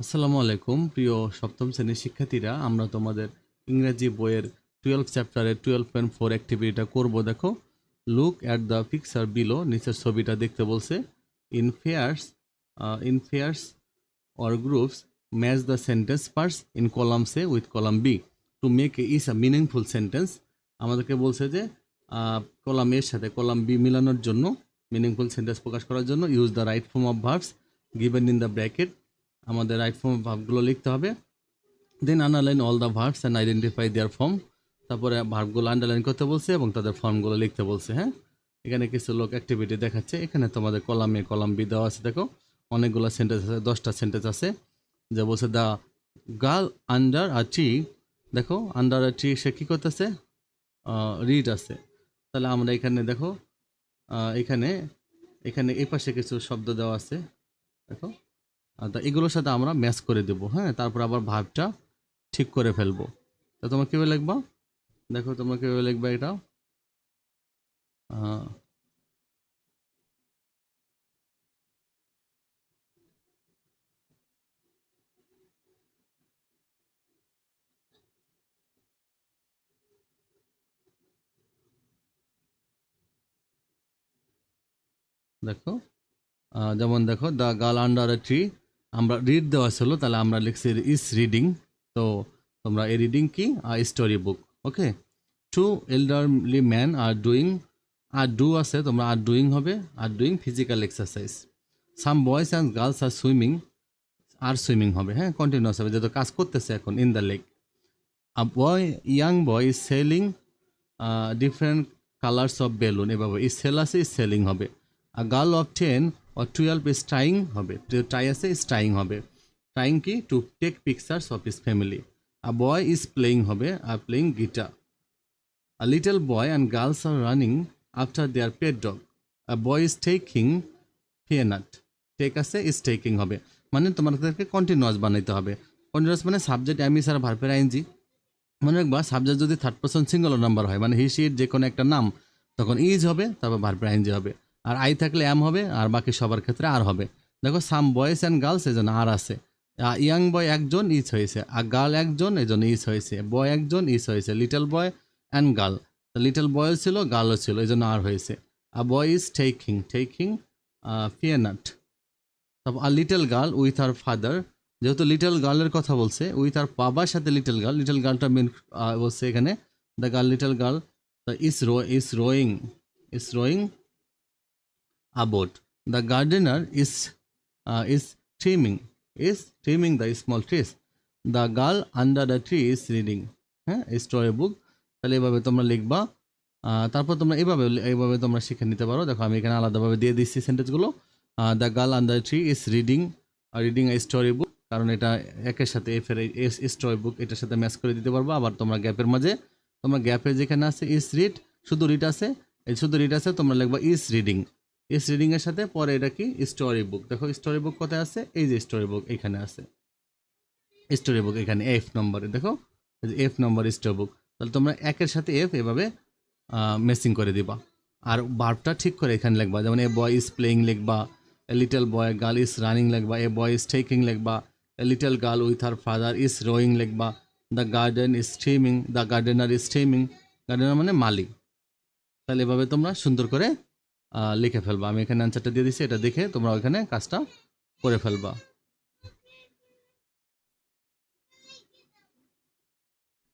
আসসালামু আলাইকুম, প্রিয় সপ্তম শ্রেণির শিক্ষার্থীরা। আমরা তোমাদের ইংরেজি বইয়ের টুয়েলভ চ্যাপ্টারের টুয়েলভ পয়েন্ট ফোর অ্যাক্টিভিটিটা করব। দেখো look at the picture below নিচের ছবিটা দেখতে বলছে in pairs in pairs or groups, match the sentence parts in column A with column B. To make is a meaningful sentence, আমাদেরকে বলছে যে কলাম এর সাথে কলাম বি মিলানোর জন্য মিনিংফুল সেন্টেন্স প্রকাশ করার জন্য use the right form of verbs given in the bracket আমাদের রাইট ফর্ম অফ ভার্বগুলো লিখতে হবে। Then underline all the verbs and identify their form তারপরে ভার্বগুলো আন্ডারলাইন করতে বলছে এবং তাদের ফর্মগুলো লিখতে বলছে হ্যাঁ? এখানে কিছু লোক অ্যাক্টিভিটি দেখাচ্ছে। এখানে তোমাদের কলাম এ কলাম বি দেওয়া আছে, দেখো। অনেকগুলো সেন্টেন্স আছে, দশটা সেন্টেন্স আছে। যা বলছে the girl under a tree দেখো আন্ডার আ ট্রি সে কী করতেছে? রিড আছে। তাহলে আমরা এখানে, দেখো এখানে এখানে এই পাশে কিছু শব্দ দেওয়া আছে, দেখো। তা এগুলোর সাথে আমরা ম্যাচ করে দেবো হ্যাঁ? তারপর আবার ভাবটা ঠিক করে ফেলব। তা তোমরা কীভাবে লিখবা? দেখো, তোমরা কীভাবে লিখবা এটা? দেখো যেমন দেখো, the girl under a tree আমরা রিড দেওয়া ছিল তাহলে আমরা লিখছি ইস রিডিং তো তোমরা এই রিডিং কি? Story book okay two elderly man are doing are do আছে, তোমরা আর ডুইং হবে are doing physical exercise some boys and girls are swimming are swimming হবে হ্যাঁ? কন্টিনিউস হবে, যেহেতু কাজ করতেছে এখন in the lake a boy young boy is selling different colours of balloon এভাবে ইজ সেল আছে ইজ সেলিং হবে। A girl of ten or twelve is trying হবে। ট্রাই আছে ইজ ট্রাইং হবে। ট্রাইং কি? To take pictures of his family a boy is playing হবে are playing guitar A little boy and girls are running after their pet dog. A boy is taking peanut. Take আছে is taking হবে। মানে তোমাদেরকে continuous বানাইতে হবে। Continuous মানে subject আমি sir ভার্পের ING. মনে রাখবা সাবজেক্ট যদি থার্ড পার্সন সিঙ্গল নাম্বার হয় মানে হিসির যে কোনো একটা নাম, তখন ইজ হবে, তারপর ভার্পের আইনজি হবে। আর আই থাকলে এম হবে, আর বাকি সবার ক্ষেত্রে আর হবে। দেখো সাম বয়েস অ্যান্ড গার্লস এজন্য আর আছে। ইয়াং বয় একজন ইজ হয়েছে, আর গার্ল একজন এজন্য ইজ হয়েছে। বয় একজন ইজ হয়েছে little boy and girl little boy ছিল গার্লও ছিল এই জন্য আর হয়েছে। আর boy is taking taking peanut তারপর আর little girl with her father যেহেতু লিটল গার্লের কথা বলছে উইথ আর বাবার সাথে লিটল গার্ল লিটল গার্লটা মেন বলছে এখানে। The girl little girl the is row is rowing is rowing about the gardener is uh, is trimming is trimming the small trees. The girl under the tree is reading. হ্যাঁ story book তাহলে এভাবে তোমরা লিখবা। তারপর তোমরা এভাবে এইভাবে তোমরা শিখে নিতে পারো। দেখো আমি এখানে আলাদাভাবে দিয়ে দিচ্ছি সেন্টেন্সগুলো the girl under tree is reading reading a story book কারণ এটা একের সাথে এফ এর স্টোরি বুক এটার সাথে ম্যাচ করে দিতে পারব। আবার তোমরা গ্যাপের মাঝে তোমরা গ্যাপে যেখানে আছে ইজ রিড শুধু রিড আছে। শুধু রিড আছে তোমরা লিখবা ইজ রিডিং ইস রিডিং এর সাথে, পরে এটা কি? স্টোরি বুক দেখো স্টোরি বুক কোথায় আছে? এই যে স্টোরি বুক এখানে আছে। স্টোরি বুক এখানে এফ নম্বরে দেখো এফ নম্বর স্টোরি বুক তাহলে তোমরা একের সাথে এফ এভাবে মেসিং করে দিবা। আর বার্বটা ঠিক করে এখানে লিখবা। যেমন এ বয় ইজ প্লেয়িং লিখবা little boy girl is running লিখবা এ বয় ইজ টেকিং লিখবা a little girl with her father is rowing লিখবা the garden is streaming the gardener is streaming gardener মানে মালিক। তাহলে এভাবে তোমরা সুন্দর করে লিখে ফেলবা। আমি এখানে অ্যান্সারটা দিয়ে দিচ্ছি এটা দেখে তোমরা ওইখানে কাজটা করে ফেলবা।